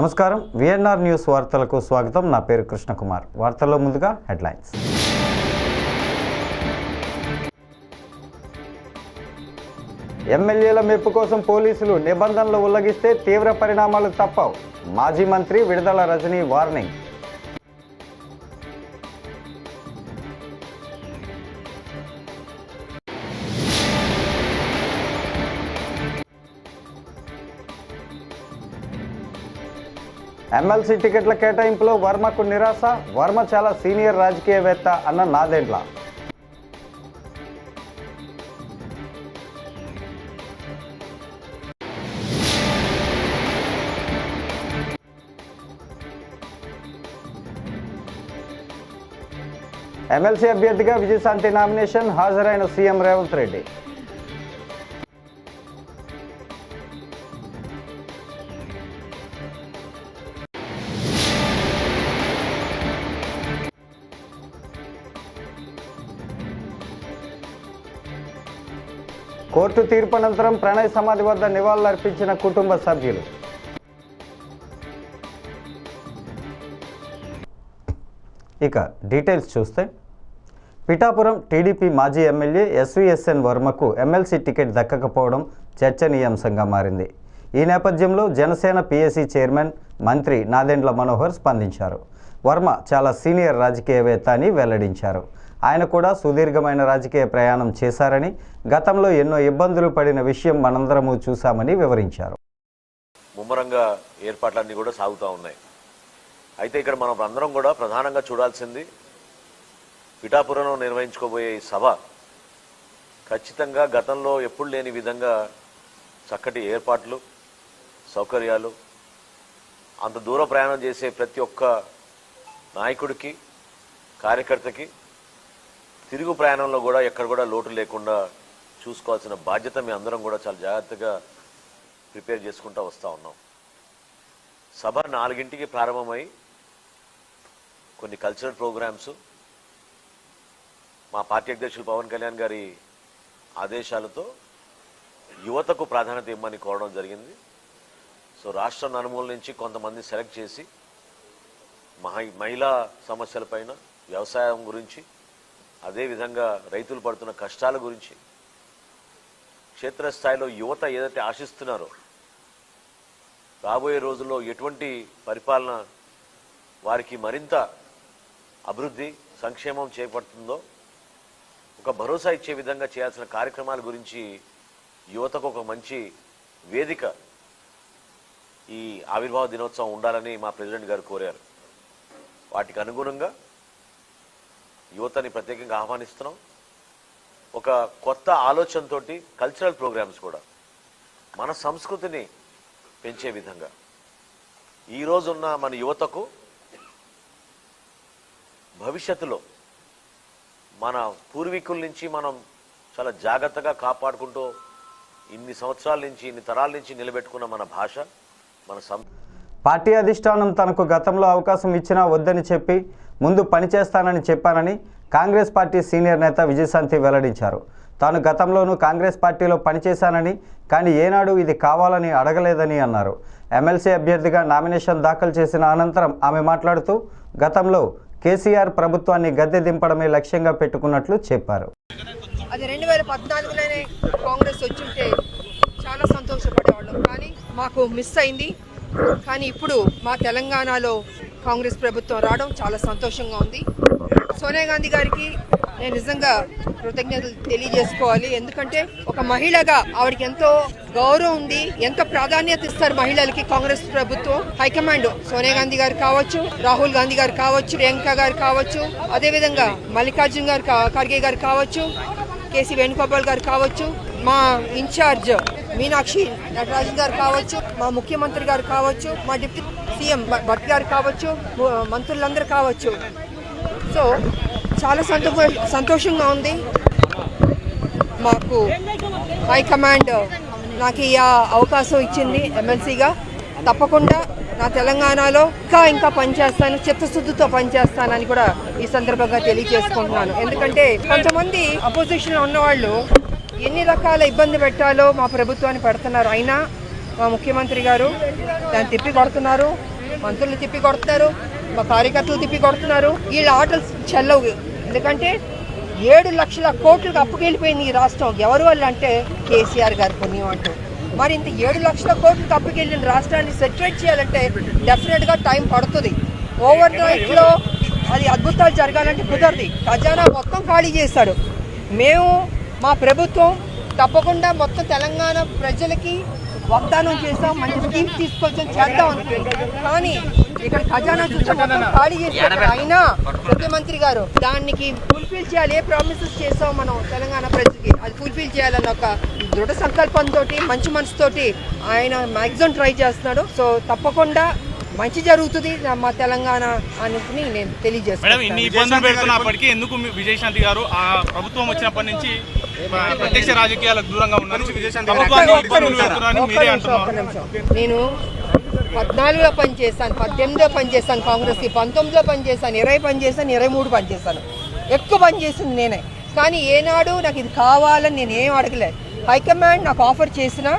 నమస్కారం. VNR news వార్తలకు స్వాగతం. నా పేరు కృష్ణకుమార్. వార్తల్లో ముందుగా హెడ్లైన్స్. ఎమ్మెల్యేల మెప్పు కోసం పోలీసులు నిబంధనలు ఉల్లంఘిస్తే తీవ్ర పరిణామాలు తప్పవు. మాజీ మంత్రి విడుదల రజనీ వార్నింగ్. ఎమ్మెల్సీ టికెట్ల కేటాయింపులో వర్మకు నిరాశ వర్మ చాలా సీనియర్ రాజకీయవేత్త అన్న నాదెండ్ల ఎమ్మెల్సీ అభ్యర్థిగా విజయశాంతి నామినేషన్ హాజరైన సీఎం రేవంత్ రెడ్డి. కోర్టు తీర్పు అనంతరం ప్రణయ్ సమాధి వద్ద నివాళులర్పించిన కుటుంబ సభ్యులు. ఇక డీటెయిల్స్ చూస్తే పిఠాపురం టీడీపీ మాజీ ఎమ్మెల్యే ఎస్విఎస్ఎన్ వర్మకు ఎమ్మెల్సీ టికెట్ దక్కకపోవడం చర్చనీయాంశంగా మారింది. ఈ నేపథ్యంలో జనసేన పిఎస్సి చైర్మన్ మంత్రి నాదెండ్ల మనోహర్ స్పందించారు. వర్మ చాలా సీనియర్ రాజకీయవేత్త అని వెల్లడించారు. ఆయన కూడా సుదీర్ఘమైన రాజకీయ ప్రయాణం చేశారని గతంలో ఎన్నో ఇబ్బందులు పడిన విషయం మనందరము చూశామని వివరించారు. ముమ్మరంగా ఏర్పాట్లన్నీ కూడా సాగుతూ ఉన్నాయి. అయితే ఇక్కడ మనం అందరం కూడా ప్రధానంగా చూడాల్సింది పిఠాపురంలో నిర్వహించుకోబోయే ఈ సభ ఖచ్చితంగా గతంలో ఎప్పుడు లేని విధంగా చక్కటి ఏర్పాట్లు సౌకర్యాలు అంత దూర ప్రయాణం చేసే ప్రతి ఒక్క నాయకుడికి కార్యకర్తకి తిరుగు ప్రయాణంలో కూడా ఎక్కడ కూడా లోటు లేకుండా చూసుకోవాల్సిన బాధ్యత మీ అందరం కూడా చాలా జాగ్రత్తగా ప్రిపేర్ చేసుకుంటూ వస్తూ ఉన్నాం. సభ నాలుగింటికి ప్రారంభమై కొన్ని కల్చరల్ ప్రోగ్రామ్స్ మా పార్టీ అధ్యక్షులు పవన్ కళ్యాణ్ గారి ఆదేశాలతో యువతకు ప్రాధాన్యత ఇవ్వమని కోరడం జరిగింది. సో రాష్ట్ర నలుమూల నుంచి కొంతమంది సెలెక్ట్ చేసి మహి మహిళా సమస్యలపైన వ్యవసాయం గురించి అదేవిధంగా రైతులు పడుతున్న కష్టాల గురించి క్షేత్రస్థాయిలో యువత ఏదైతే ఆశిస్తున్నారో రాబోయే రోజుల్లో ఎటువంటి పరిపాలన వారికి మరింత అభివృద్ధి సంక్షేమం చేపడుతుందో ఒక భరోసా ఇచ్చే విధంగా చేయాల్సిన కార్యక్రమాల గురించి యువతకు ఒక మంచి వేదిక ఈ ఆవిర్భావ దినోత్సవం ఉండాలని మా ప్రెసిడెంట్ గారు కోరారు. వాటికి అనుగుణంగా యువతని ప్రత్యేకంగా ఆహ్వానిస్తున్నాం. ఒక కొత్త ఆలోచనతోటి కల్చరల్ ప్రోగ్రామ్స్ కూడా మన సంస్కృతిని పెంచే విధంగా. ఈ రోజున్న మన యువతకు భవిష్యత్తులో మన పూర్వీకుల నుంచి మనం చాలా జాగ్రత్తగా కాపాడుకుంటూ ఇన్ని సంవత్సరాల నుంచి ఇన్ని తరాల నుంచి నిలబెట్టుకున్న మన భాష మన సం పార్టీ అధిష్టానం తనకు గతంలో అవకాశం ఇచ్చినా వద్దని చెప్పి ముందు పనిచేస్తానని చెప్పానని కాంగ్రెస్ పార్టీ సీనియర్ నేత విజయశాంతి వెల్లడించారు. తాను గతంలోనూ కాంగ్రెస్ పార్టీలో పనిచేశానని కానీ ఏనాడు ఇది కావాలని అడగలేదని అన్నారు. ఎమ్మెల్సీ అభ్యర్థిగా నామినేషన్ దాఖలు చేసిన అనంతరం ఆమె మాట్లాడుతూ గతంలో కేసీఆర్ ప్రభుత్వాన్ని గద్దె దింపడమే లక్ష్యంగా పెట్టుకున్నట్లు చెప్పారు. అది రెండు వేల పద్నాలుగులోనే కాంగ్రెస్ ఉంటే చాలా సంతోషపడేవాళ్ళం. కానీ మాకు మిస్ అయింది. కానీ ఇప్పుడు మా తెలంగాణలో కాంగ్రెస్ ప్రభుత్వం రావడం చాలా సంతోషంగా ఉంది. సోనియా గాంధీ గారికి నేను నిజంగా కృతజ్ఞతలు తెలియజేసుకోవాలి. ఎందుకంటే ఒక మహిళగా ఆవిడకి ఎంతో గౌరవం ఉంది ఎంత ప్రాధాన్యత ఇస్తారు మహిళలకి కాంగ్రెస్ ప్రభుత్వం. హైకమాండ్ సోనియా గాంధీ గారు కావచ్చు రాహుల్ గాంధీ గారు కావచ్చు ప్రియాంక గారు కావచ్చు అదేవిధంగా మల్లికార్జున్ గారు కా- ఖర్గే గారు కావచ్చు కేసీ వేణుగోపాల్ గారు కావచ్చు మా ఇన్ఛార్జ్ మీనాక్షి నటరాజన్ గారు కావచ్చు మా ముఖ్యమంత్రి గారు కావచ్చు మా డిప్యూటీ సీఎం భట్ గారు కావచ్చు మంత్రులందరూ కావచ్చు. సో చాలా సంతో సంతోషంగా ఉంది. మాకు హైకమాండ్ నాకు ఈ అవకాశం ఇచ్చింది ఎమ్మెల్సీగా. తప్పకుండా నా తెలంగాణలో ఇంకా ఇంకా పనిచేస్తాను చిత్తశుద్ధితో పనిచేస్తానని కూడా ఈ సందర్భంగా తెలియజేసుకుంటున్నాను. ఎందుకంటే కొంతమంది అపోజిషన్లో ఉన్నవాళ్ళు ఎన్ని రకాల ఇబ్బంది పెట్టాలో మా ప్రభుత్వాన్ని పెడుతున్నారు. అయినా మా ముఖ్యమంత్రి గారు దాన్ని తిప్పి కొడుతున్నారు. మంత్రులు తిప్పి కొడుతున్నారు మా కార్యకర్తలు తిప్పి కొడుతున్నారు. వీళ్ళ ఆటలు చెల్లవు. ఎందుకంటే ఏడు లక్షల కోట్లకు అప్పుకెళ్ళిపోయింది ఈ రాష్ట్రం. ఎవరి వల్ల అంటే కేసీఆర్ గారి పుణ్యం అంటూ. మరి ఇంత ఏడు లక్షల కోట్లకు అప్పుకెళ్ళిన రాష్ట్రాన్ని సెటిల్ చేయాలంటే డెఫినెట్గా టైం పడుతుంది. ఓవర్ నైట్లో అది అద్భుతాలు జరగాలంటే కుదరది. ఖజానా మొత్తం ఖాళీ చేస్తాడు మేము మా ప్రభుత్వం తప్పకుండా మొత్తం తెలంగాణ ప్రజలకి వాగ్దానం చేస్తాం మంచి స్కీమ్స్ తీసుకొచ్చి చేద్దాం అనుకుంది కానీ ఇక్కడ ఖజానా చూస్తే మొత్తం ఖాళీ చేస్తారు అయినా ముఖ్యమంత్రి గారు దానికి ఫుల్ఫిల్ చేయాలి ఏ ప్రామిసెస్ చేసాం మనం తెలంగాణ ప్రజలకి? అది ఫుల్ఫిల్ చేయాలన్న ఒక దృఢ సంకల్పంతో మంచి మనసుతోటి ఆయన మ్యాక్సిమం ట్రై చేస్తున్నాడు. సో తప్పకుండా మంచి జరుగుతుంది మా తెలంగాణ అనేది నేను మేడం ఇన్ని తెలియజేస్తాను ఇబ్బందులు పెడుతున్నప్పటికీ ఎందుకు విజయశాంతి గారు ఆ ప్రభుత్వం వచ్చినప్పటి నుంచి ప్రత్యక్ష రాజకీయాలకు దూరంగా ఉన్నారు. నేను పద్నాలుగులో పని చేశాను పద్దెనిమిదిలో పని చేశాను కాంగ్రెస్కి పంతొమ్మిదిలో పని చేశాను ఇరవై పని చేశాను ఇరవై మూడు పని చేశాను. ఎక్కువ పని చేసింది నేనే. కానీ ఏనాడు నాకు ఇది కావాలని నేను ఏం అడగలేదు హైకమాండ్ నాకు ఆఫర్ చేసినా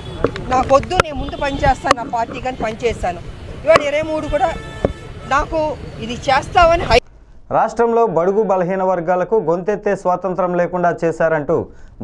నాకు వద్దు నేను ముందు పని చేస్తాను నా పార్టీ కానీ పని చేశాను ఇవాళ ఇరవై మూడు కూడా నాకు ఇది చేస్తామని రాష్ట్రంలో బడుగు బలహీన వర్గాలకు గొంతెత్తే స్వాతంత్రం లేకుండా చేశారంటూ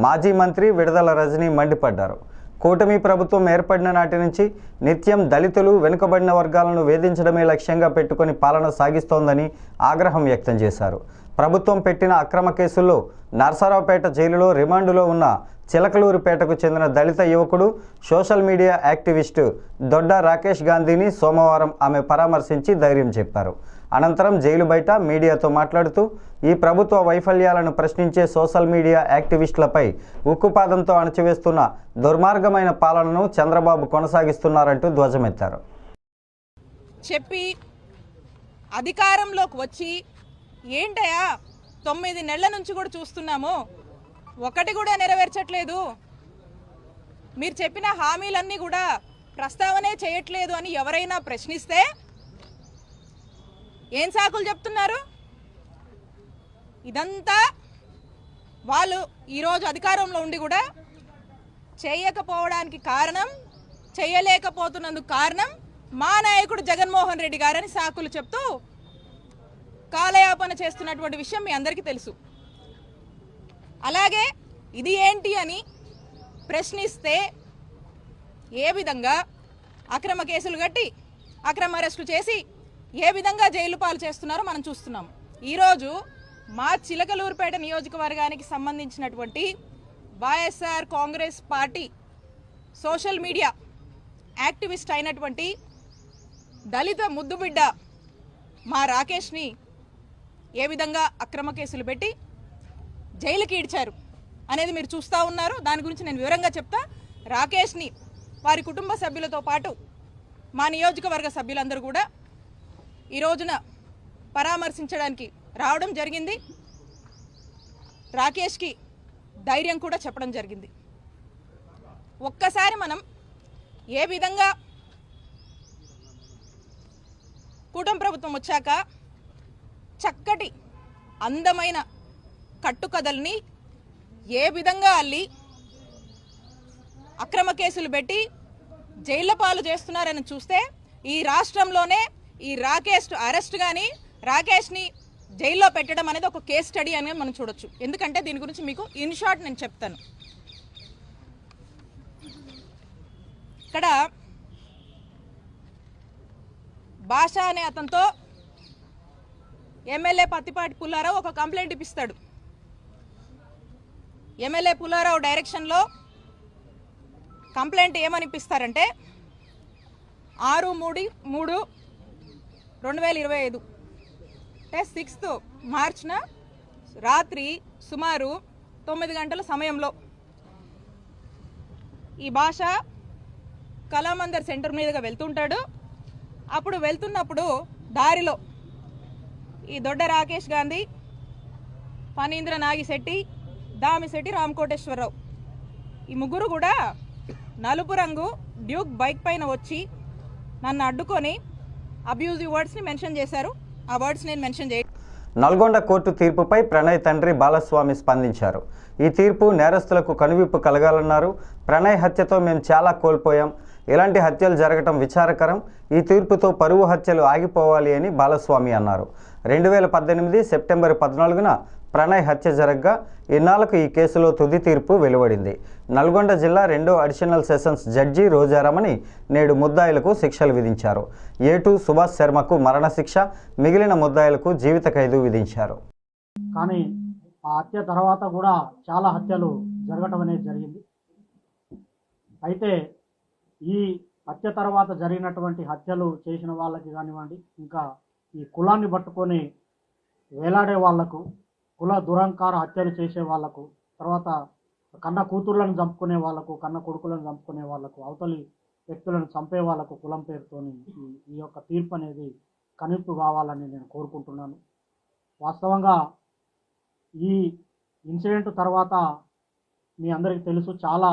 మాజీ మంత్రి విడుదల రజనీ మండిపడ్డారు. కూటమి ప్రభుత్వం ఏర్పడిన నాటి నుంచి నిత్యం దళితులు వెనుకబడిన వర్గాలను వేధించడమే లక్ష్యంగా పెట్టుకొని పాలన సాగిస్తోందని ఆగ్రహం వ్యక్తం చేశారు. ప్రభుత్వం పెట్టిన అక్రమ కేసుల్లో నర్సరావుపేట జైలులో రిమాండులో ఉన్న చిలకలూరుపేటకు చెందిన దళిత యువకుడు social media activist Dodda Rakesh గాంధీని సోమవారం ఆమె పరామర్శించి ధైర్యం చెప్పారు. అనంతరం జైలు బయట మీడియాతో మాట్లాడుతూ ఈ ప్రభుత్వ వైఫల్యాలను ప్రశ్నించే సోషల్ మీడియా యాక్టివిస్టులపై ఉక్కుపాదంతో అణచివేస్తున్న దుర్మార్గమైన పాలనను చంద్రబాబు కొనసాగిస్తున్నారంటూ ధ్వజమెత్తారు. చెప్పి అధికారంలోకి వచ్చి ఏంటయా తొమ్మిది నెలల నుంచి కూడా చూస్తున్నాము ఒకటి కూడా నెరవేర్చట్లేదు. మీరు చెప్పిన హామీలన్నీ కూడా ప్రస్తావనే చేయట్లేదు అని ఎవరైనా ప్రశ్నిస్తే ఏం సాకులు చెప్తున్నారు? ఇదంతా వాళ్ళు ఈరోజు అధికారంలో ఉండి కూడా చేయకపోవడానికి కారణం చేయలేకపోతున్నందుకు కారణం మా నాయకుడు జగన్మోహన్ రెడ్డి గారని సాకులు చెప్తూ కాలయాపన చేస్తున్నటువంటి విషయం మీ అందరికీ తెలుసు. అలాగే ఇది ఏంటి అని ప్రశ్నిస్తే ఏ విధంగా అక్రమ కేసులు కట్టి అక్రమ అరెస్టులు చేసి ఏ విధంగా జైలు పాలు చేస్తున్నారో మనం చూస్తున్నాం. ఈరోజు మా చిలకలూరుపేట నియోజకవర్గానికి సంబంధించినటువంటి YSR Congress party social media activist అయినటువంటి దళిత ముద్దుబిడ్డ మా రాకేష్ని ఏ విధంగా అక్రమ కేసులు పెట్టి జైలుకి ఈడ్చారు అనేది మీరు చూస్తూ ఉన్నారు. దాని గురించి నేను వివరంగా చెప్తా. రాకేష్ని వారి కుటుంబ సభ్యులతో పాటు మా నియోజకవర్గ సభ్యులందరూ కూడా ఈ రోజున పరామర్శించడానికి రావడం జరిగింది. రాకేష్కి ధైర్యం కూడా చెప్పడం జరిగింది. ఒక్కసారి మనం ఏ విధంగా కూటమి ప్రభుత్వం వచ్చాక చక్కటి అందమైన కట్టుకథల్ని ఏ విధంగా అల్లి అక్రమ కేసులు పెట్టి జైళ్ళ పాలు చేస్తున్నారని చూస్తే ఈ రాష్ట్రంలోనే ఈ రాకేష్ అరెస్ట్ కానీ రాకేష్ని జైల్లో పెట్టడం అనేది ఒక కేస్ స్టడీ అని మనం చూడొచ్చు. ఎందుకంటే దీని గురించి మీకు ఇన్ షార్ట్ నేను చెప్తాను. ఇక్కడ భాష అనే అతనితో ఎమ్మెల్యే పత్తిపాటి పుల్లారావు ఒక కంప్లైంట్ ఇప్పిస్తాడు. ఎమ్మెల్యే పుల్లారావు డైరెక్షన్లో కంప్లైంట్ ఏమనిపిస్తారంటే ఆరు మూడు మూడు రెండు వేల ఇరవై ఐదు. అంటే సిక్స్త్ మార్చిన రాత్రి సుమారు తొమ్మిది గంటల సమయంలో ఈ భాష కళామందర్ సెంటర్ మీదుగా వెళ్తుంటాడు. అప్పుడు వెళ్తున్నప్పుడు దారిలో ఈ దొడ్డ రాకేష్ గాంధీ ఫణీంద్ర నాగిశెట్టి దామిశెట్టి రామకోటేశ్వరరావు. ఈ ముగ్గురు కూడా నలుపు రంగు డ్యూక్ బైక్ పైన వచ్చి నన్ను అడ్డుకొని అబ్యూజివ్ వర్డ్స్ని మెన్షన్ చేశారు. ఆ వర్డ్స్ నేను మెన్షన్ చేయ నల్గొండ కోర్టు తీర్పుపై ప్రణయ్ తండ్రి బాలస్వామి స్పందించారు. ఈ తీర్పు నేరస్తులకు కనువిప్పు కలగాలన్నారు. ప్రణయ్ హత్యతో మేము చాలా కోల్పోయాం. ఇలాంటి హత్యలు జరగటం విచారకరం. ఈ తీర్పుతో పరువు హత్యలు ఆగిపోవాలి అని బాలస్వామి అన్నారు. రెండు వేల పద్దెనిమిది సెప్టెంబర్ పద్నాలుగున ప్రణయ్ హత్య జరగ్గా ఇన్నాళ్ళకు ఈ కేసులో తుది తీర్పు వెలువడింది. నల్గొండ జిల్లా రెండో అడిషనల్ సెషన్స్ జడ్జి రోజారమణి నేడు ముద్దాయిలకు శిక్షలు విధించారు. ఏటు సుభాష్ శర్మకు మరణశిక్ష మిగిలిన ముద్దాయిలకు జీవిత ఖైదు విధించారు. కానీ ఆ హత్య తర్వాత కూడా చాలా హత్యలు జరగటం అనేది జరిగింది. అయితే ఈ హత్య తర్వాత జరిగినటువంటి హత్యలు చేసిన వాళ్ళకి కానివ్వండి ఇంకా ఈ కులాన్ని పట్టుకొని వేలాడే వాళ్ళకు కుల దురంకార హత్యలు చేసే వాళ్ళకు తర్వాత కన్న కూతుర్లను చంపుకునే వాళ్ళకు కన్న కొడుకులను చంపుకునే వాళ్ళకు అవతలి వ్యక్తులను చంపే వాళ్ళకు కులం పేరుతోని ఈ ఈ యొక్క తీర్పు అనేది కనుపు కావాలని నేను కోరుకుంటున్నాను. వాస్తవంగా ఈ ఇన్సిడెంట్ తర్వాత మీ అందరికీ తెలుసు చాలా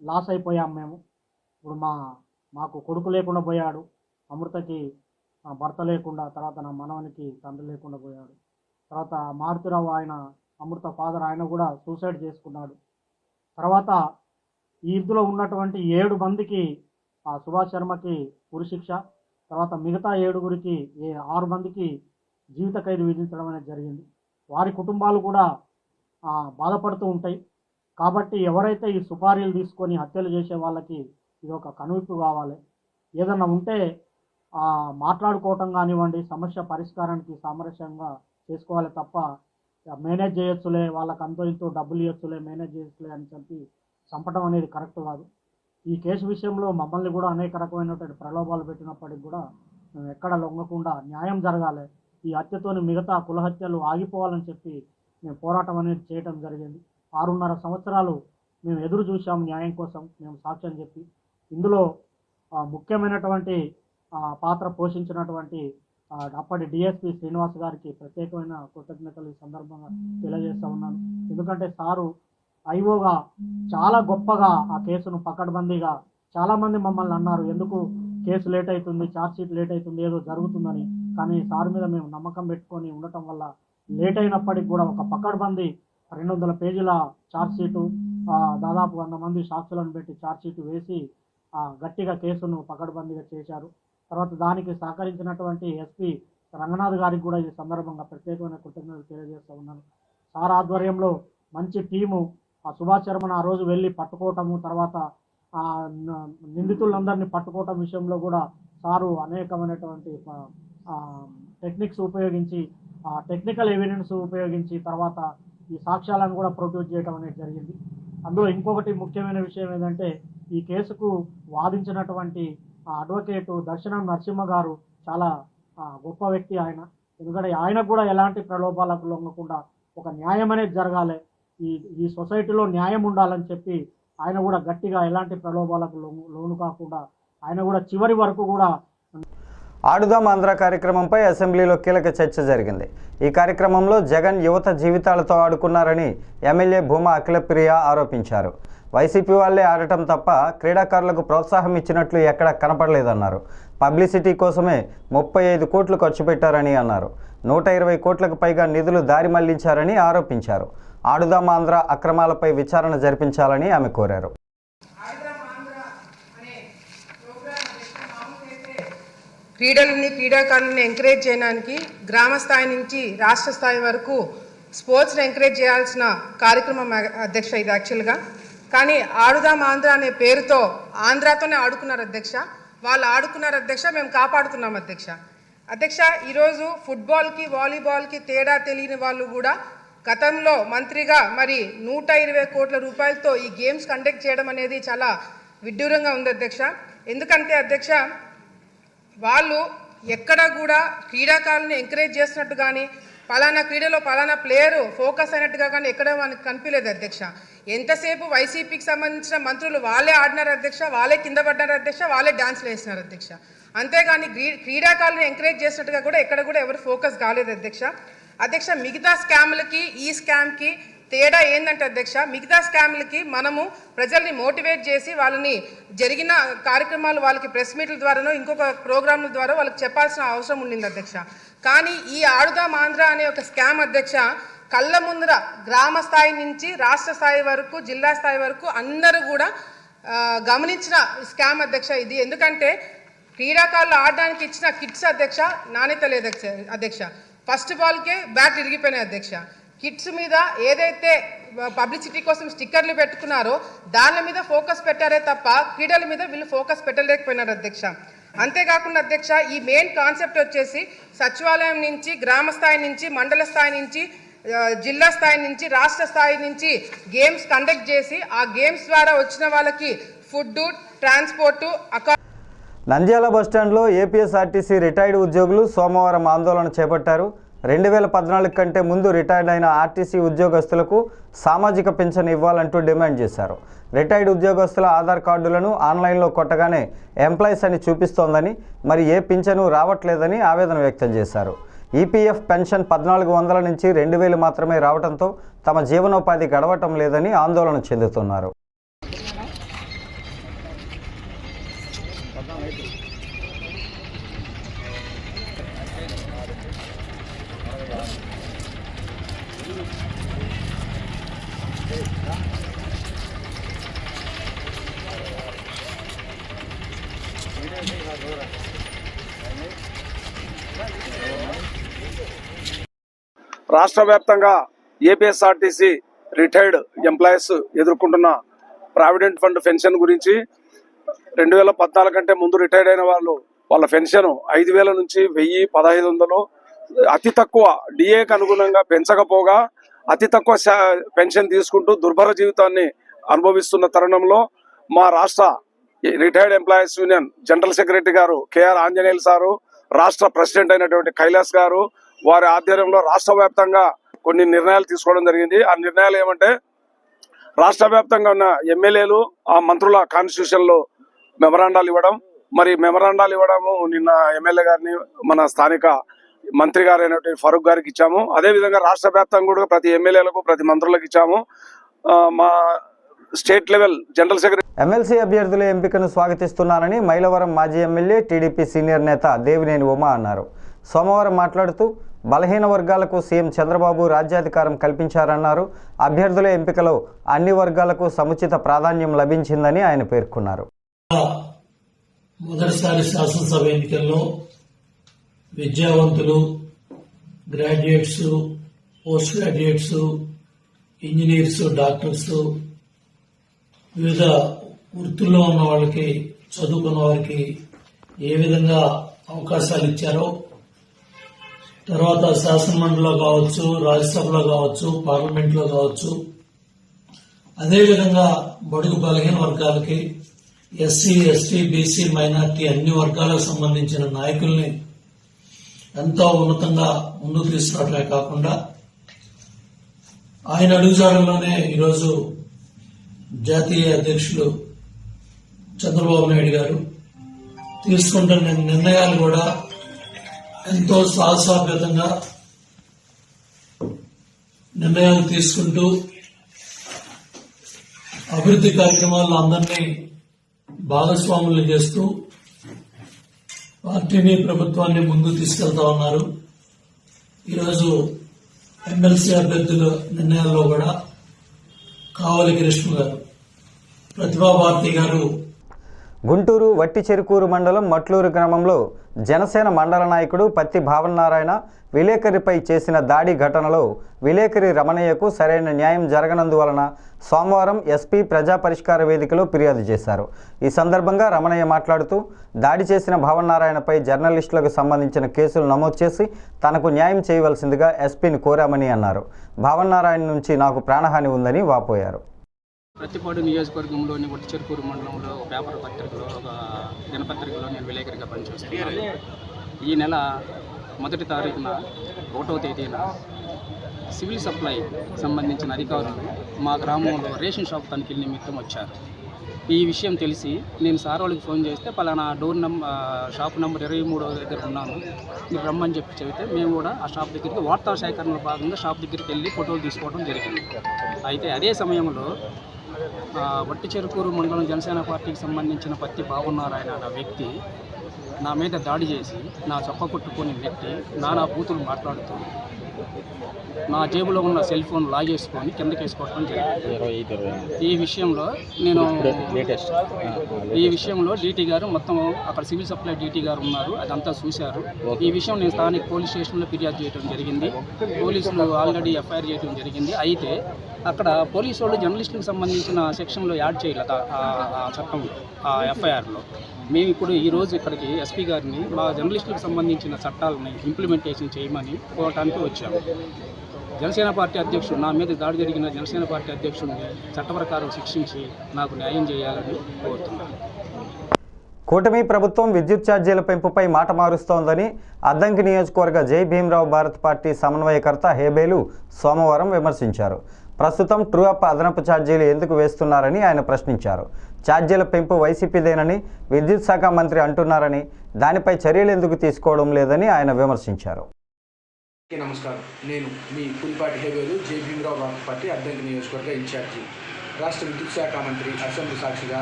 లాస్ అయిపోయాం మేము. ఇప్పుడు మా మాకు కొడుకు లేకుండా పోయాడు అమృతకి ఆ, భర్త లేకుండా తర్వాత నా మనవనికి తండ్రి లేకుండా పోయాడు. తర్వాత మారుతిరావు ఆయన అమృత ఫాదర్ ఆయన కూడా సూసైడ్ చేసుకున్నాడు. తర్వాత ఈ ఇందులో ఉన్నటువంటి ఏడు మందికి ఆ సుభాష్ శర్మకి ఉరిశిక్ష తర్వాత మిగతా ఏడుగురికి ఏ ఆరు మందికి జీవిత ఖైదు విధించడం అనేది జరిగింది. వారి కుటుంబాలు కూడా బాధపడుతూ ఉంటాయి. కాబట్టి ఎవరైతే ఈ సుపారీలు తీసుకొని హత్యలు చేసే వాళ్ళకి ఇది ఒక కనువిప్పు కావాలి. ఏదన్నా ఉంటే మాట్లాడుకోవటం కానివ్వండి సమస్య పరిష్కారానికి సామరస్యంగా చేసుకోవాలి తప్ప మేనేజ్ చేయొచ్చులే వాళ్ళకి అంతో ఇంతో డబ్బులు ఇవ్వచ్చులే మేనేజ్ చేయొచ్చులే అని చెప్పి చంపడం అనేది కరెక్ట్ కాదు. ఈ కేసు విషయంలో మమ్మల్ని కూడా అనేక రకమైనటువంటి ప్రలోభాలు పెట్టినప్పటికి కూడా మేము ఎక్కడ లొంగకుండా న్యాయం జరగాలి. ఈ హత్యతోని మిగతా కుల హత్యలు ఆగిపోవాలని చెప్పి మేము పోరాటం అనేది చేయటం జరిగింది. ఆరున్నర సంవత్సరాలు మేము ఎదురు చూసాం న్యాయం కోసం మేము సాక్ష్యం చెప్పి. ఇందులో ముఖ్యమైనటువంటి పాత్ర పోషించినటువంటి అప్పటి డిఎస్పి శ్రీనివాస్ గారికి ప్రత్యేకమైన కృతజ్ఞతలు ఈ సందర్భంగా తెలియజేస్తూ ఉన్నాను. ఎందుకంటే సారు ఐఓగా చాలా గొప్పగా ఆ కేసును పకడ్బందీగా చాలామంది మమ్మల్ని అన్నారు ఎందుకు కేసు లేట్ అవుతుంది ఛార్జ్ షీట్ లేట్ అవుతుంది ఏదో జరుగుతుందని. కానీ సార్ మీద మేము నమ్మకం పెట్టుకొని ఉండటం వల్ల లేట్ అయినప్పటికి కూడా ఒక పకడ్బందీ రెండు వందల పేజీల ఛార్జ్ షీటు దాదాపు వంద మంది సాక్షులను పెట్టి ఛార్జ్ షీట్ వేసి గట్టిగా కేసును పకడ్బందీగా చేశారు. తర్వాత దానికి సహకరించినటువంటి ఎస్పీ రంగనాథ్ గారికి కూడా ఈ సందర్భంగా ప్రత్యేకమైన కృతజ్ఞతలు తెలియజేస్తూ ఉన్నాను. సార్ ఆధ్వర్యంలో మంచి టీము ఆ సుభాష్ శర్మను ఆ రోజు వెళ్ళి పట్టుకోవటము తర్వాత ఆ నిందితులందరినీ పట్టుకోవటం విషయంలో కూడా సారు అనేకమైనటువంటి టెక్నిక్స్ ఉపయోగించి ఆ టెక్నికల్ ఎవిడెన్స్ ఉపయోగించి తర్వాత ఈ సాక్ష్యాలను కూడా ప్రొడ్యూస్ చేయడం అనేది జరిగింది. అందులో ఇంకొకటి ముఖ్యమైన విషయం ఏంటంటే ఈ కేసుకు వాదించినటువంటి అడ్వకేట్ దర్శనం నరసింహ గారు చాలా గొప్ప వ్యక్తి ఆయన. ఎందుకంటే ఆయనకు కూడా ఎలాంటి ప్రలోభాలకు లొంగకుండా ఒక న్యాయం అనేది జరగాలి. ఈ ఈ సొసైటీలో న్యాయం ఉండాలని చెప్పి ఆయన కూడా గట్టిగా ఎలాంటి ప్రలోభాలకు లోను లోను కాకుండా ఆయన కూడా చివరి వరకు కూడా ఆడుదాం ఆంధ్ర కార్యక్రమంపై అసెంబ్లీలో కీలక చర్చ జరిగింది. ఈ కార్యక్రమంలో జగన్ యువత జీవితాలతో ఆడుకున్నారని ఎమ్మెల్యే భూమా అఖిలప్రియ ఆరోపించారు. వైసీపీ వాళ్ళే ఆడటం తప్ప క్రీడాకారులకు ప్రోత్సాహం ఇచ్చినట్లు ఎక్కడ కనపడలేదన్నారు. పబ్లిసిటీ కోసమే ముప్పై ఐదు కోట్లు ఖర్చు పెట్టారని అన్నారు. నూట ఇరవై కోట్లకు పైగా నిధులు దారి మళ్ళించారని ఆరోపించారు. ఆడుదాం ఆంధ్ర అక్రమాలపై విచారణ జరిపించాలని ఆమె కోరారు. క్రీడలని క్రీడాకారులను ఎంకరేజ్ చేయడానికి గ్రామ స్థాయి నుంచి రాష్ట్ర స్థాయి వరకు స్పోర్ట్స్ని ఎంకరేజ్ చేయాల్సిన కార్యక్రమం అధ్యక్ష ఇది యాక్చువల్గా. కానీ ఆడుదాం ఆంధ్ర అనే పేరుతో ఆంధ్రాతోనే ఆడుకున్నారు అధ్యక్ష. వాళ్ళు ఆడుకున్నారు అధ్యక్ష మేము కాపాడుతున్నాం అధ్యక్ష. అధ్యక్ష ఈరోజు ఫుట్బాల్కి వాలీబాల్కి తేడా తెలియని వాళ్ళు కూడా గతంలో మంత్రిగా మరి నూట ఇరవై కోట్ల రూపాయలతో ఈ గేమ్స్ కండక్ట్ చేయడం అనేది చాలా విడ్డూరంగా ఉంది అధ్యక్ష. ఎందుకంటే అధ్యక్ష వాళ్ళు ఎక్కడ కూడా క్రీడాకారులను ఎంకరేజ్ చేస్తున్నట్టు కానీ పలానా క్రీడలో పలానా ప్లేయరు ఫోకస్ అయినట్టుగా కానీ ఎక్కడ మనకు కనిపించలేదు అధ్యక్ష. ఎంతసేపు వైసీపీకి సంబంధించిన మంత్రులు వాళ్ళే ఆడినారు అధ్యక్ష వాళ్ళే కింద పడ్డారు అధ్యక్ష వాళ్ళే డాన్స్లు వేసినారు అధ్యక్ష. అంతేగాని క్రీ క్రీడాకారులను ఎంకరేజ్ చేసినట్టుగా కూడా ఎక్కడ కూడా ఎవరు ఫోకస్ కాలేదు అధ్యక్ష. అధ్యక్ష మిగతా స్కామ్లకి ఈ స్కామ్కి తేడా ఏంటంటే అధ్యక్ష మిగతా స్కామ్లకి మనము ప్రజల్ని మోటివేట్ చేసి వాళ్ళని జరిగిన కార్యక్రమాలు వాళ్ళకి ప్రెస్ మీట్ల ద్వారానో ఇంకొక ప్రోగ్రాంల ద్వారా వాళ్ళకి చెప్పాల్సిన అవసరం ఉండింది అధ్యక్ష. కానీ ఈ ఆడుదాం ఆంధ్ర అనే ఒక స్కామ్ అధ్యక్ష కళ్ళ ముందర గ్రామ స్థాయి నుంచి రాష్ట్ర స్థాయి వరకు జిల్లా స్థాయి వరకు అందరూ కూడా గమనించిన స్కామ్ అధ్యక్ష ఇది. ఎందుకంటే క్రీడాకారులు ఆడడానికి ఇచ్చిన కిట్స్ అధ్యక్ష నాణ్యత లేదు అధ్యక్ష. అధ్యక్ష ఫస్ట్ బాల్కే బ్యాట్ ఇరిగిపోయినాయి అధ్యక్ష. కిట్స్ మీద ఏదైతే పబ్లిసిటీ కోసం స్టిక్కర్లు పెట్టుకున్నారో దాని మీద ఫోకస్ పెట్టారే తప్ప క్రీడల మీద వీళ్ళు ఫోకస్ పెట్టలేకపోయినారు అధ్యక్ష. అంతేకాకుండా అధ్యక్ష ఈ మెయిన్ కాన్సెప్ట్ వచ్చేసి సచివాలయం నుంచి గ్రామ స్థాయి నుంచి మండల స్థాయి నుంచి జిల్లా స్థాయి నుంచి రాష్ట్ర స్థాయి నుంచి గేమ్స్ కండక్ట్ చేసి ఆ గేమ్స్ ద్వారా వచ్చిన వాళ్ళకి ఫుడ్ ట్రాన్స్పోర్టు అకా నంద్యాల బస్టాండ్లో ఏపీఎస్ఆర్టీసీ రిటైర్డ్ ఉద్యోగులు సోమవారం ఆందోళన చేపట్టారు. రెండు వేల పద్నాలుగు కంటే ముందు రిటైర్డ్ అయిన ఆర్టీసీ ఉద్యోగస్తులకు సామాజిక పింఛన్ ఇవ్వాలంటూ డిమాండ్ చేశారు. రిటైర్డ్ ఉద్యోగస్తుల ఆధార్ కార్డులను ఆన్లైన్లో కొట్టగానే ఎంప్లాయీస్ అని చూపిస్తోందని మరి ఏ పింఛను రావట్లేదని ఆవేదన వ్యక్తం చేశారు. ఈపీఎఫ్ పెన్షన్ పద్నాలుగు వందల నుంచి రెండు వేలు మాత్రమే రావడంతో తమ జీవనోపాధి గడవటం లేదని ఆందోళన చెందుతున్నారు. రాష్ట్ర వ్యాప్తంగా ఏపీఎస్ఆర్టీసీ రిటైర్డ్ ఎంప్లాయీస్ ఎదుర్కొంటున్న ప్రావిడెంట్ ఫండ్ పెన్షన్ గురించి రెండు వేల పద్నాలుగు కంటే ముందు రిటైర్డ్ అయిన వాళ్ళు వాళ్ళ పెన్షన్ ఐదు వేల నుంచి వెయ్యి పదహైదు వందలు. అతి తక్కువ డిఏకి అనుగుణంగా పెంచకపోగా అతి తక్కువ పెన్షన్ తీసుకుంటూ దుర్భర జీవితాన్ని అనుభవిస్తున్న తరుణంలో మా రాష్ట్ర retired employees union general secretary గారు కేఆర్ ఆంజనేయులు సారు రాష్ట్ర ప్రెసిడెంట్ అయినటువంటి కైలాస్ గారు వారి ఆధ్వర్యంలో రాష్ట్ర వ్యాప్తంగా కొన్ని నిర్ణయాలు తీసుకోవడం జరిగింది. ఆ నిర్ణయాలు ఏమంటే రాష్ట్ర వ్యాప్తంగా ఉన్న ఎమ్మెల్యేలు ఆ మంత్రుల కాన్స్టిట్యూషన్లో మెమరాండాలు ఇవ్వడం. మరి మెమరాండాలు ఇవ్వడము నిన్న ఎమ్మెల్యే గారిని మన స్థానిక మంత్రి గారైనటువంటి ఫరూక్ గారికి ఇచ్చాము. అదే విధంగా రాష్ట్ర వ్యాప్తంగా కూడా ప్రతి ఎమ్మెల్యేలకు ప్రతి మంత్రులకు ఇచ్చాము. మా state level general secretary MLC అభ్యర్థుల ఎంపికను స్వాగతిస్తున్నానని మైలవరం మాజీ ఎమ్మెల్యే టీడీపీ సీనియర్ నేత దేవినేని ఉమా అన్నారు. సోమవారం మాట్లాడుతూ బలహీన వర్గాలకు సీఎం చంద్రబాబు రాజ్యాధికారం కల్పించారన్నారు. అభ్యర్థుల ఎంపికలో అన్ని వర్గాలకు సముచిత ప్రాధాన్యం లభించిందని ఆయన పేర్కొన్నారు. మొదటిసారి శాసనసభ ఎన్నికల్లో విద్యావంతులు graduates post graduates engineers doctors వివిధ వృత్తుల్లో ఉన్న వాళ్ళకి చదువుకున్న వారికి ఏ విధంగా అవకాశాలు ఇచ్చారో తర్వాత శాసనమండలిలో కావచ్చు రాజ్యసభలో కావచ్చు పార్లమెంట్లో కావచ్చు అదేవిధంగా బడుగు బలహీన వర్గాలకి ఎస్సీ ఎస్టీ బీసీ మైనార్టీ అన్ని వర్గాలకు సంబంధించిన నాయకుల్ని ఎంతో ఉన్నతంగా ముందుకు తీసుకురావటమే కాకుండా ఆయన అడుగుజాడల్లోనే ఈరోజు జాతీయ అధ్యక్షులు చంద్రబాబు నాయుడు గారు తీసుకుంటున్న నిర్ణయాలు కూడా ఎంతో సాహసాభ్యతంగా నిర్ణయాలు తీసుకుంటూ అభివృద్ధి కార్యక్రమాల్లో అందరినీ భాగస్వాములు చేస్తూ పార్టీని ప్రభుత్వాన్ని ముందుకు తీసుకెళ్తా ఉన్నారు. ఈరోజు ఎమ్మెల్సీ అభ్యర్థుల నిర్ణయాల్లో కూడా కావలి కృష్ణ గారు ప్రతిభా భారతి గారు గుంటూరు వట్టి చెరుకూరు మండలం మట్లూరు గ్రామంలో జనసేన మండల నాయకుడు పత్తి భావనారాయణ విలేకరిపై చేసిన దాడి ఘటనలో విలేకరి రమణయ్యకు సరైన న్యాయం జరగనందువలన సోమవారం ఎస్పీ ప్రజా పరిష్కార వేదికలో ఫిర్యాదు చేశారు. ఈ సందర్భంగా రమణయ్య మాట్లాడుతూ దాడి చేసిన భావనారాయణపై జర్నలిస్టులకు సంబంధించిన కేసులు నమోదు చేసి తనకు న్యాయం చేయవలసిందిగా ఎస్పీని కోరామని అన్నారు. భావనారాయణ నుంచి నాకు ప్రాణహాని ఉందని వాపోయారు. ప్రతిపాడు నియోజకవర్గంలోని ఒట్టిచెరుకూరు మండలంలో ఒక పేపర్ పత్రికలో ఒక దినపత్రికలో నేను విలేకరిగా పనిచేస్తున్నాను. ఈ నెల మొదటి తారీఖున ఒకటో తేదీన సివిల్ సప్లై సంబంధించిన అధికారులు మా గ్రామంలో రేషన్ షాప్ తనిఖీల నిమిత్తం వచ్చారు. ఈ విషయం తెలిసి నేను సార్ వాళ్ళకి ఫోన్ చేస్తే పలానా డోర్ నంబర్ షాప్ నెంబర్ ఇరవై మూడో దగ్గర ఉన్నాను. మీరు రమ్మని చెప్పి చెబితే మేము కూడా ఆ షాప్ దగ్గరికి వార్తా సేకరణలో భాగంగా షాప్ దగ్గరికి వెళ్ళి ఫోటోలు తీసుకోవడం జరిగింది. అయితే అదే సమయంలో వట్టి చెరుకూరు మండలం జనసేన పార్టీకి సంబంధించిన పత్తి బాగున్నారాయణ అన్న వ్యక్తి నా మీద దాడి చేసి నా చొక్క కొట్టుకొని నెట్టి నానా బూతులు మాట్లాడుతూ నా జేబులో ఉన్న సెల్ ఫోన్ లాగేసుకొని కిందకి వేసుకోవడం జరిగింది. ఈ విషయంలో నేను ఈ విషయంలో డీటీ గారు మొత్తం అక్కడ సివిల్ సప్లై డీటీ గారు ఉన్నారు అదంతా చూశారు. ఈ విషయం నేను స్థానిక పోలీస్ స్టేషన్లో ఫిర్యాదు చేయడం జరిగింది. పోలీసులు ఆల్రెడీ ఎఫ్ఐఆర్ చేయడం జరిగింది. అయితే అక్కడ పోలీసు వాళ్ళు జర్నలిస్టులకు సంబంధించిన సెక్షన్లో యాడ్ చేయలేదు ఆ చట్టంలో ఆ ఎఫ్ఐఆర్లో. మేము ఇప్పుడు ఈరోజు ఇక్కడికి ఎస్పీ గారిని మా జర్నలిస్టులకు సంబంధించిన చట్టాలని ఇంప్లిమెంటేషన్ చేయమని కోరటానికి వచ్చాము. జనసేన పార్టీ అధ్యక్షుడు నా మీద దాడి జరిగిన జనసేన పార్టీ అధ్యక్షుడిని చట్ట ప్రకారం శిక్షించి నాకు న్యాయం చేయాలని కోరుతున్నాను. కూటమి ప్రభుత్వం విద్యుత్ ఛార్జీల పెంపుపై మాట మారుస్తోందని అద్దంకి నియోజకవర్గ జై భీమరావు భారత్ పార్టీ సమన్వయకర్త హేబేలు సోమవారం విమర్శించారు. ప్రస్తుతం ట్రూ అప్ అదనపు ఛార్జీలు ఎందుకు వేస్తున్నారని ఆయన ప్రశ్నించారు. ఛార్జీల పెంపు వైసీపీదేనని విద్యుత్ శాఖ మంత్రి అంటున్నారని దానిపై చర్యలు ఎందుకు తీసుకోవడం లేదని ఆయన విమర్శించారు. నమస్కారం. నేను మీ పులిపాటి హేవేలు జే భీమరావు రావు పార్టీ అద్దెంకి నియోజకవర్గ ఇన్ఛార్జి. రాష్ట్ర విద్యుత్ శాఖ మంత్రి అసెంబ్లీ సాక్షిగా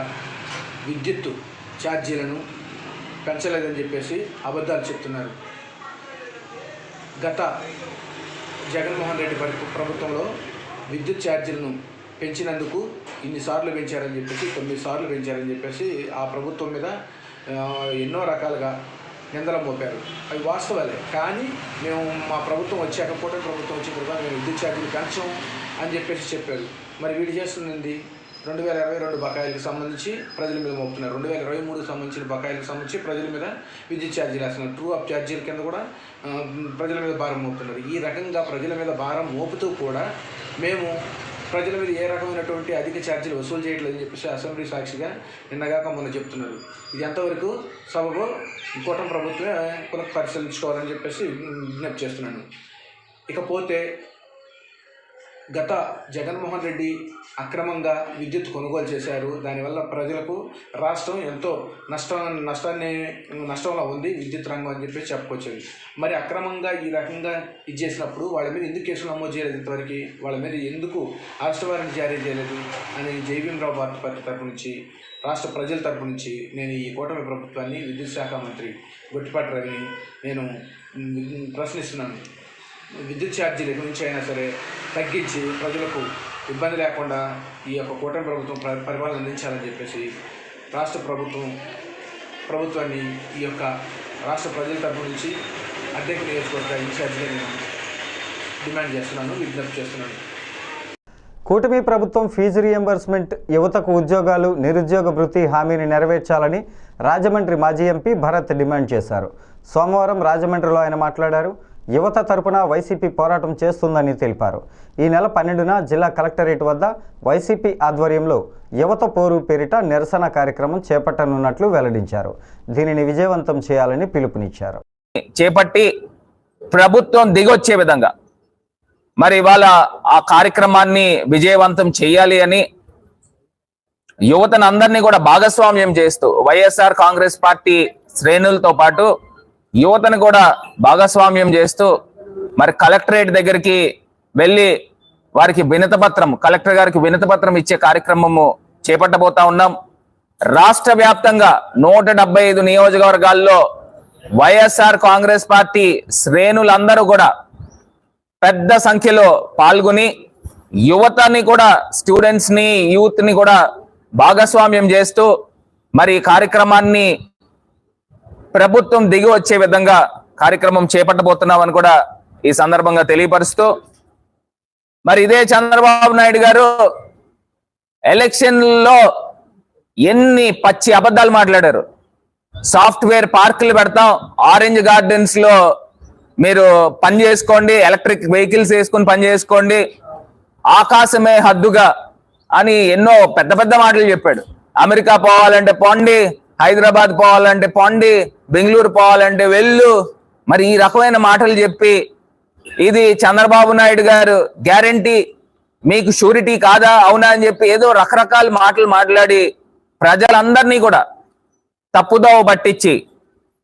విద్యుత్ ఛార్జీలను పెంచలేదని చెప్పేసి అబద్ధాలు చెప్తున్నారు. గత జగన్మోహన్ రెడ్డి ప్రభుత్వంలో విద్యుత్ ఛార్జీలను పెంచినందుకు ఇన్నిసార్లు పెంచారని చెప్పేసి తొమ్మిది సార్లు పెంచారని చెప్పేసి ఆ ప్రభుత్వం మీద ఎన్నో రకాలుగా నిందలు మోపారు. అవి వాస్తవాలే. కానీ మేము మా ప్రభుత్వం వచ్చాక కూడా ప్రభుత్వం వచ్చిన తర్వాత మేము విద్యుత్ ఛార్జీలు పెంచం అని చెప్పేసి చెప్పారు. మరి వీడు చేస్తుంది రెండు వేల ఇరవై రెండు బకాయిలకు సంబంధించి ప్రజల మీద మోపుతున్నారు. రెండు వేల ఇరవై మూడుకి సంబంధించిన బకాయిలకు సంబంధించి ప్రజల మీద విద్యుత్ ఛార్జీలు వేస్తున్నారు. ట్రూ అప్ ఛార్జీల కింద కూడా ప్రజల మీద భారం మోపుతున్నారు. ఈ రకంగా ప్రజల మీద భారం మోపుతూ కూడా మేము ప్రజల మీద ఏ రకమైనటువంటి అధిక ఛార్జీలు వసూలు చేయట్లేదని చెప్పేసి అసెంబ్లీ సాక్షిగా నిన్నగాక మొన్న చెప్తున్నారు. ఇది ఎంతవరకు సభకు కూటమి ప్రభుత్వమే పునః పరిశీలించుకోవాలని చెప్పేసి విజ్ఞప్తి చేస్తున్నాను. ఇకపోతే గత జగన్మోహన్ రెడ్డి అక్రమంగా విద్యుత్ కొనుగోలు చేశారు. దానివల్ల ప్రజలకు రాష్ట్రం ఎంతో నష్టం నష్టాన్ని నష్టంలో ఉంది విద్యుత్ రంగం అని చెప్పేసి చెప్పుకొచ్చేది. మరి అక్రమంగా ఈ రకంగా ఇది చేసినప్పుడు వాళ్ళ మీద ఎందుకు కేసులు నమోదు చేయలేదు ఇంతవరకు? వాళ్ళ మీద ఎందుకు అరెస్ట్ వారెంట్ జారీ చేయలేదు? అని జైభీమరావు భారత పార్టీ తరపు నుంచి రాష్ట్ర ప్రజల తరపు నుంచి నేను ఈ కూటమి ప్రభుత్వాన్ని విద్యుత్ శాఖ మంత్రి గొట్టిపాటి రవిని నేను ప్రశ్నిస్తున్నాను. విద్యుత్ ఛార్జీలు గురించి అయినా సరే తగ్గించి ప్రజలకు ఇబ్బంది లేకుండా ఈ యొక్క కూటమి ప్రభుత్వం పరి- పరిపాలన అందించాలని చెప్పేసి రాష్ట్ర ప్రభుత్వం ప్రభుత్వాన్ని ఈ యొక్క రాష్ట్ర ప్రజల తరపు నుంచి అధ్యక్ష నియోజకవర్గ ఇన్ఛార్జిగా నేను డిమాండ్ చేస్తున్నాను విజ్ఞప్తి చేస్తున్నాను. కూటమి ప్రభుత్వం ఫీజు రియంబర్స్మెంట్ యువతకు ఉద్యోగాలు నిరుద్యోగ వృత్తి హామీని నెరవేర్చాలని రాజమండ్రి మాజీ ఎంపీ భరత్ డిమాండ్ చేశారు. సోమవారం రాజమండ్రిలో ఆయన మాట్లాడారు. యువత తరపున వైసీపీ పోరాటం చేస్తుందని తెలిపారు. ఈ నెల పన్నెండున జిల్లా కలెక్టరేట్ వద్ద వైసీపీ ఆధ్వర్యంలో యువత పోరు పేరిట నిరసన కార్యక్రమం చేపట్టనున్నట్లు వెల్లడించారు. దీనిని విజయవంతం చేయాలని పిలుపునిచ్చారు. చేపట్టి ప్రభుత్వం దిగొచ్చే విధంగా. మరి ఇవాళ ఆ కార్యక్రమాన్ని విజయవంతం చేయాలి అని యువతను అందరినీ కూడా భాగస్వామ్యం చేస్తూ వైఎస్ఆర్ కాంగ్రెస్ పార్టీ శ్రేణులతో పాటు యువతను కూడా భాగస్వామ్యం చేస్తూ మరి కలెక్టరేట్ దగ్గరికి వెళ్ళి వారికి వినత పత్రం కలెక్టర్ గారికి వినత పత్రం ఇచ్చే కార్యక్రమము చేపట్టబోతా ఉన్నాం. రాష్ట్ర వ్యాప్తంగా నూట డెబ్బై ఐదు నియోజకవర్గాల్లో వైఎస్ఆర్ కాంగ్రెస్ పార్టీ శ్రేణులందరూ కూడా పెద్ద సంఖ్యలో పాల్గొని యువతని కూడా స్టూడెంట్స్ని యూత్ని కూడా భాగస్వామ్యం చేస్తూ మరి ఈ కార్యక్రమాన్ని ప్రభుత్వం దిగి వచ్చే విధంగా కార్యక్రమం చేపట్టబోతున్నామని కూడా ఈ సందర్భంగా తెలియపరుస్తూ మరి ఇదే చంద్రబాబు నాయుడు గారు ఎలక్షన్లో ఎన్ని పచ్చి అబద్ధాలు మాట్లాడారు. సాఫ్ట్వేర్ పార్కులు పెడతాం ఆరెంజ్ గార్డెన్స్లో మీరు పని చేసుకోండి ఎలక్ట్రిక్ వెహికల్స్ వేసుకుని పని చేసుకోండి ఆకాశమే హద్దుగా అని ఎన్నో పెద్ద పెద్ద మాటలు చెప్పాడు. అమెరికా పోవాలంటే పోండి హైదరాబాద్ పోవాలంటే పొండి బెంగళూరు పోవాలంటే వెళ్ళు. మరి ఈ రకమైన మాటలు చెప్పి ఇది చంద్రబాబు నాయుడు గారు గ్యారంటీ. మీకు షూరిటీ కాదా? అవునా అని చెప్పి ఏదో రకరకాల మాటలు మాట్లాడి ప్రజలందరినీ కూడా తప్పుదోవ పట్టించి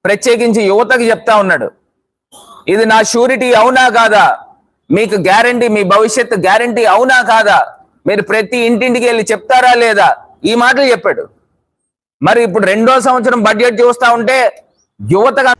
ప్రత్యేకించి యువతకి చెప్తా ఉన్నాడు. ఇది నా షూరిటీ అవునా కాదా? మీకు గ్యారంటీ మీ భవిష్యత్తు గ్యారంటీ అవునా కాదా? మీరు ప్రతి ఇంటింటికి వెళ్ళి చెప్తారా లేదా? ఈ మాటలు చెప్పాడు. మరి ఇప్పుడు రెండో సంవత్సరం బడ్జెట్ చూస్తా ఉంటే యువతగా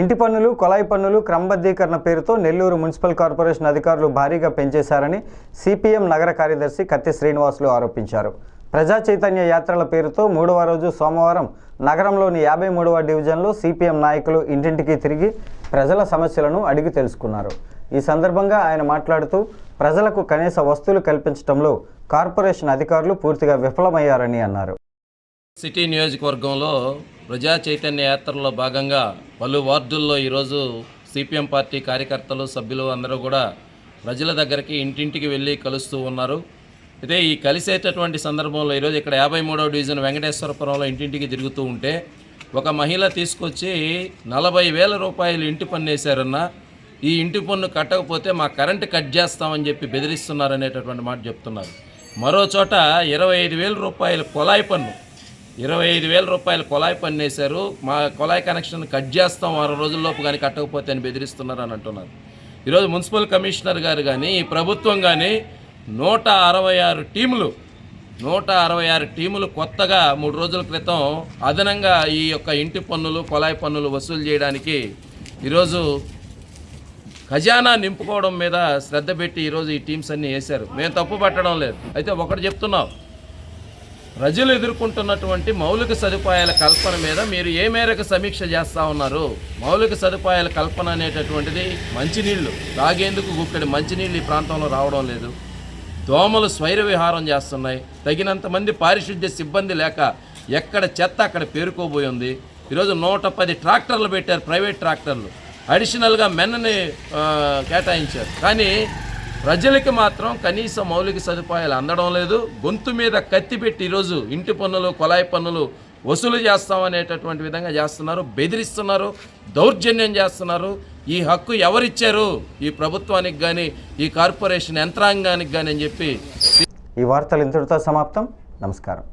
ఇంటి పన్నులు కొలాయి పన్నులు క్రమబద్ధీకరణ పేరుతో నెల్లూరు మున్సిపల్ కార్పొరేషన్ అధికారులు భారీగా పెంచేశారని సిపిఎం నగర కార్యదర్శి కత్తి శ్రీనివాసులు ఆరోపించారు. ప్రజా చైతన్య యాత్రల పేరుతో మూడవ రోజు సోమవారం నగరంలోని యాభై మూడవ డివిజన్లో సిపిఎం నాయకులు ఇంటింటికి తిరిగి ప్రజల సమస్యలను అడిగి తెలుసుకున్నారు. ఈ సందర్భంగా ఆయన మాట్లాడుతూ ప్రజలకు కనీస వస్తువులు కల్పించడంలో కార్పొరేషన్ అధికారులు పూర్తిగా విఫలమయ్యారని అన్నారు. సిటీ నియోజకవర్గంలో ప్రజా చైతన్య యాత్రలో భాగంగా పలు వార్డుల్లో ఈరోజు సిపిఎం పార్టీ కార్యకర్తలు సభ్యులు అందరూ కూడా ప్రజల దగ్గరికి ఇంటింటికి వెళ్ళి కలుస్తూ ఉన్నారు. అయితే ఈ కలిసేటటువంటి సందర్భంలో ఈరోజు ఇక్కడ యాభై మూడవ డివిజన్ వెంకటేశ్వరపురంలో ఇంటింటికి తిరుగుతూ ఉంటే ఒక మహిళ తీసుకొచ్చి నలభై వేల రూపాయలు ఇంటి పన్ను వేశారన్న ఈ ఇంటి పన్ను కట్టకపోతే మా కరెంటు కట్ చేస్తామని చెప్పి బెదిరిస్తున్నారనేటటువంటి మాట చెప్తున్నారు. మరో చోట ఇరవై ఐదు వేల రూపాయలు కొలాయి పన్ను ఇరవై ఐదు వేల రూపాయలు కొలాయి పన్నేశారు. మా కొలాయి కనెక్షన్ కట్ చేస్తాం వారం రోజుల్లోపు కానీ కట్టకపోతే అని బెదిరిస్తున్నారు అని అంటున్నారు. ఈరోజు మున్సిపల్ కమిషనర్ గారు కానీ ఈ ప్రభుత్వం కానీ నూట అరవై ఆరు టీములు నూట అరవై ఆరు టీములు కొత్తగా మూడు రోజుల క్రితం అదనంగా ఈ యొక్క ఇంటి పన్నులు కొలాయి పన్నులు వసూలు చేయడానికి ఈరోజు ఖజానా నింపుకోవడం మీద శ్రద్ధ పెట్టి ఈరోజు ఈ టీమ్స్ అన్నీ వేశారు. మేము తప్పు పట్టడం లేదు. అయితే ఒకటి చెప్తున్నాం ప్రజలు ఎదుర్కొంటున్నటువంటి మౌలిక సదుపాయాల కల్పన మీద మీరు ఏ మేరకు సమీక్ష చేస్తూ ఉన్నారు? మౌలిక సదుపాయాల కల్పన అనేటటువంటిది మంచినీళ్ళు తాగేందుకు గుక్కడి మంచినీళ్ళు ఈ ప్రాంతంలో రావడం లేదు. దోమలు స్వైర విహారం చేస్తున్నాయి. తగినంత మంది పారిశుద్ధ్య సిబ్బంది లేక ఎక్కడ చెత్త అక్కడ పేరుకోబోయింది ఈరోజు నూట పది ట్రాక్టర్లు పెట్టారు ప్రైవేట్ ట్రాక్టర్లు. అడిషనల్గా మెన్నని కేటాయించారు. కానీ ప్రజలకి మాత్రం కనీస మౌలిక సదుపాయాలు అందడం లేదు. గొంతు మీద కత్తి పెట్టి ఈరోజు ఇంటి పన్నులు కొలాయి పన్నులు వసూలు చేస్తామనేటటువంటి విధంగా చేస్తున్నారు. బెదిరిస్తున్నారు. దౌర్జన్యం చేస్తున్నారు. ఈ హక్కు ఎవరిచ్చారు? ఈ ప్రభుత్వానికి కానీ ఈ కార్పొరేషన్ యంత్రాంగానికి కానీ అని చెప్పి ఈ వార్తలు ఇంతటితో సమాప్తం. నమస్కారం.